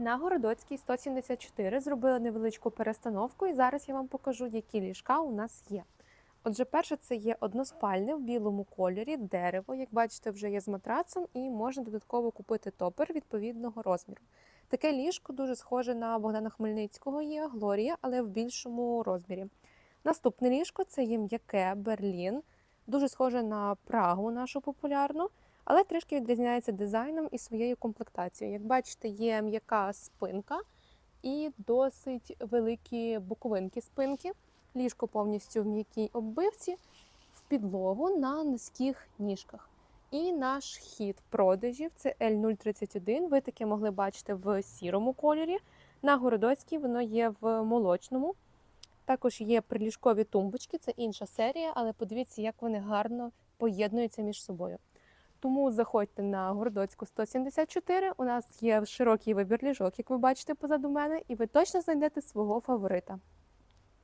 На Городоцькій 174 зробила невеличку перестановку, і зараз я вам покажу, які ліжка у нас є. Отже, перше це є односпальне в білому кольорі, дерево. Як бачите, вже є з матрацем, і можна додатково купити топер відповідного розміру. Таке ліжко дуже схоже на Богдана Хмельницького є Глорія, але в більшому розмірі. Наступне ліжко це є м'яке Берлін, дуже схоже на Прагу нашу популярну, але трішки відрізняється дизайном і своєю комплектацією. Як бачите, є м'яка спинка і досить великі боковинки спинки. Ліжко повністю в м'якій оббивці, в підлогу на низьких ніжках. І наш хід продажів це L031. Ви таке могли бачити в сірому кольорі. На Городоцькій воно є в молочному. Також є приліжкові тумбочки, це інша серія, але подивіться, як вони гарно поєднуються між собою. Тому заходьте на Городоцьку 174. У нас є широкий вибір ліжок, як ви бачите позаду мене, і ви точно знайдете свого фаворита.